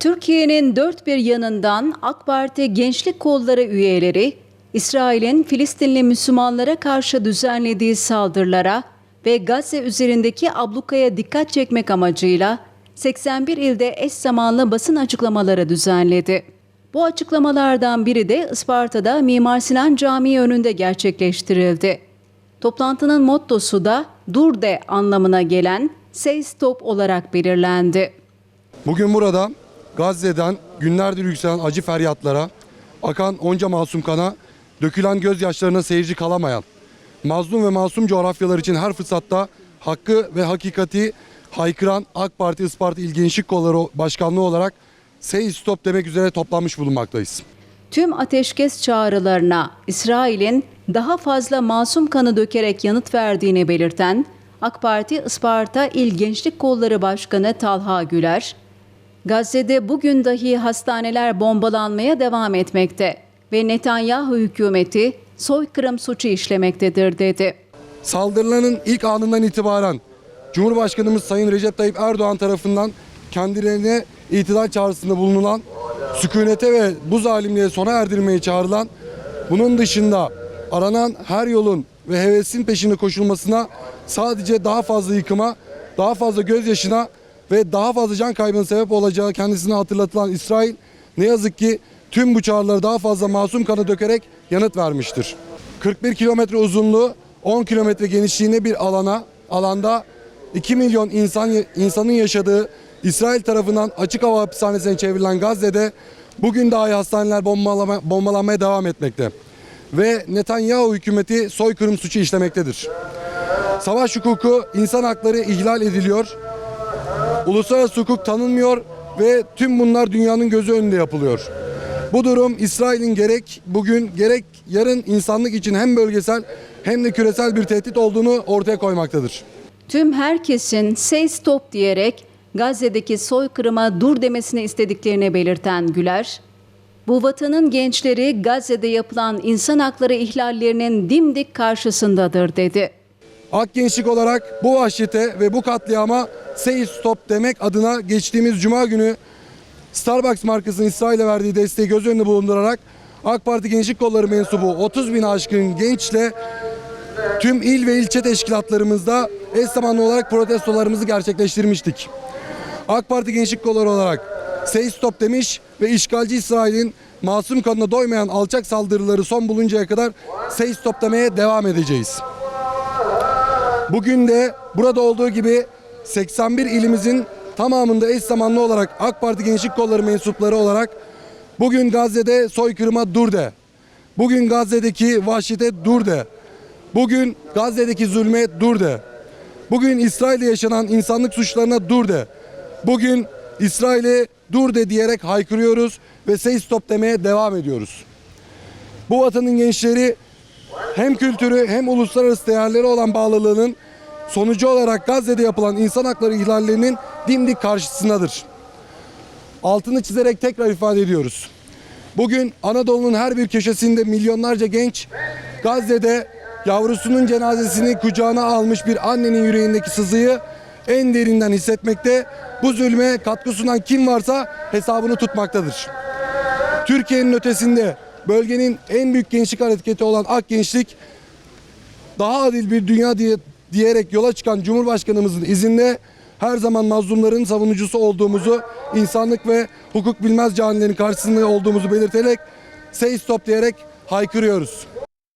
Türkiye'nin dört bir yanından AK Parti Gençlik Kolları üyeleri, İsrail'in Filistinli Müslümanlara karşı düzenlediği saldırılara ve Gazze üzerindeki ablukaya dikkat çekmek amacıyla 81 ilde eş zamanlı basın açıklamaları düzenledi. Bu açıklamalardan biri de Isparta'da Mimar Sinan Camii önünde gerçekleştirildi. Toplantının mottosu da dur de anlamına gelen say stop olarak belirlendi. Bugün burada Gazze'den günlerdir yükselen acı feryatlara, akan onca masum kana, dökülen gözyaşlarına seyirci kalamayan, mazlum ve masum coğrafyalar için her fırsatta hakkı ve hakikati haykıran AK Parti Isparta İl Gençlik Kolları Başkanlığı olarak Say Stop demek üzere toplanmış bulunmaktayız. Tüm ateşkes çağrılarına İsrail'in daha fazla masum kanı dökerek yanıt verdiğini belirten AK Parti Isparta İl Gençlik Kolları Başkanı Talha Güler, Gazze'de bugün dahi hastaneler bombalanmaya devam etmekte ve Netanyahu hükümeti soykırım suçu işlemektedir dedi. Saldırıların ilk anından itibaren Cumhurbaşkanımız Sayın Recep Tayyip Erdoğan tarafından kendilerine itidal çağrısında bulunulan, sükunete ve bu zalimliğe sona erdirmeye çağrılan, bunun dışında aranan her yolun ve hevesin peşinde koşulmasına sadece daha fazla yıkıma, daha fazla gözyaşına ve daha fazla can kaybına sebep olacağı kendisine hatırlatılan İsrail ne yazık ki tüm bu çağrıları daha fazla masum kanı dökerek yanıt vermiştir. 41 kilometre uzunluğu, 10 kilometre genişliğinde bir alana, alanda 2 milyon insan insanın yaşadığı İsrail tarafından açık hava hapishanesine çevrilen Gazze'de bugün dahi hastaneler bombalama, bombalanmaya devam etmekte. Ve Netanyahu hükümeti soykırım suçu işlemektedir. Savaş hukuku, insan hakları ihlal ediliyor. Uluslararası hukuk tanınmıyor ve tüm bunlar dünyanın gözü önünde yapılıyor. Bu durum İsrail'in gerek bugün gerek yarın insanlık için hem bölgesel hem de küresel bir tehdit olduğunu ortaya koymaktadır. Tüm herkesin say stop diyerek Gazze'deki soykırıma dur demesini istediklerini belirten Güler, bu vatanın gençleri Gazze'de yapılan insan hakları ihlallerinin dimdik karşısındadır dedi. Ak gençlik olarak bu vahşete ve bu katliama say stop demek adına geçtiğimiz cuma günü Starbucks markasının İsrail'e verdiği desteği göz önünde bulundurarak AK Parti Gençlik Kolları mensubu 30 bin aşkın gençle tüm il ve ilçe teşkilatlarımızda eş zamanlı olarak protestolarımızı gerçekleştirmiştik. AK Parti Gençlik Kolları olarak say stop demiş ve işgalci İsrail'in masum kanına doymayan alçak saldırıları son buluncaya kadar say stop demeye devam edeceğiz. Bugün de burada olduğu gibi 81 ilimizin tamamında eş zamanlı olarak AK Parti Gençlik Kolları mensupları olarak bugün Gazze'de soykırıma dur de. Bugün Gazze'deki vahşete dur de. Bugün Gazze'deki zulme dur de. Bugün İsrail'de yaşanan insanlık suçlarına dur de. Bugün İsrail'e dur de diyerek haykırıyoruz ve say stop demeye devam ediyoruz. Bu vatanın gençleri hem kültürü hem uluslararası değerleri olan bağlılığının sonucu olarak Gazze'de yapılan insan hakları ihlallerinin dimdik karşısındadır. Altını çizerek tekrar ifade ediyoruz. Bugün Anadolu'nun her bir köşesinde milyonlarca genç Gazze'de yavrusunun cenazesini kucağına almış bir annenin yüreğindeki sızıyı en derinden hissetmekte. Bu zulme katkı sunan kim varsa hesabını tutmaktadır. Türkiye'nin ötesinde bölgenin en büyük gençlik hareketi olan Ak Gençlik daha adil bir dünya diye diyerek yola çıkan Cumhurbaşkanımızın izinde her zaman mazlumların savunucusu olduğumuzu, insanlık ve hukuk bilmez canilerin karşısında olduğumuzu belirterek say stop diyerek haykırıyoruz.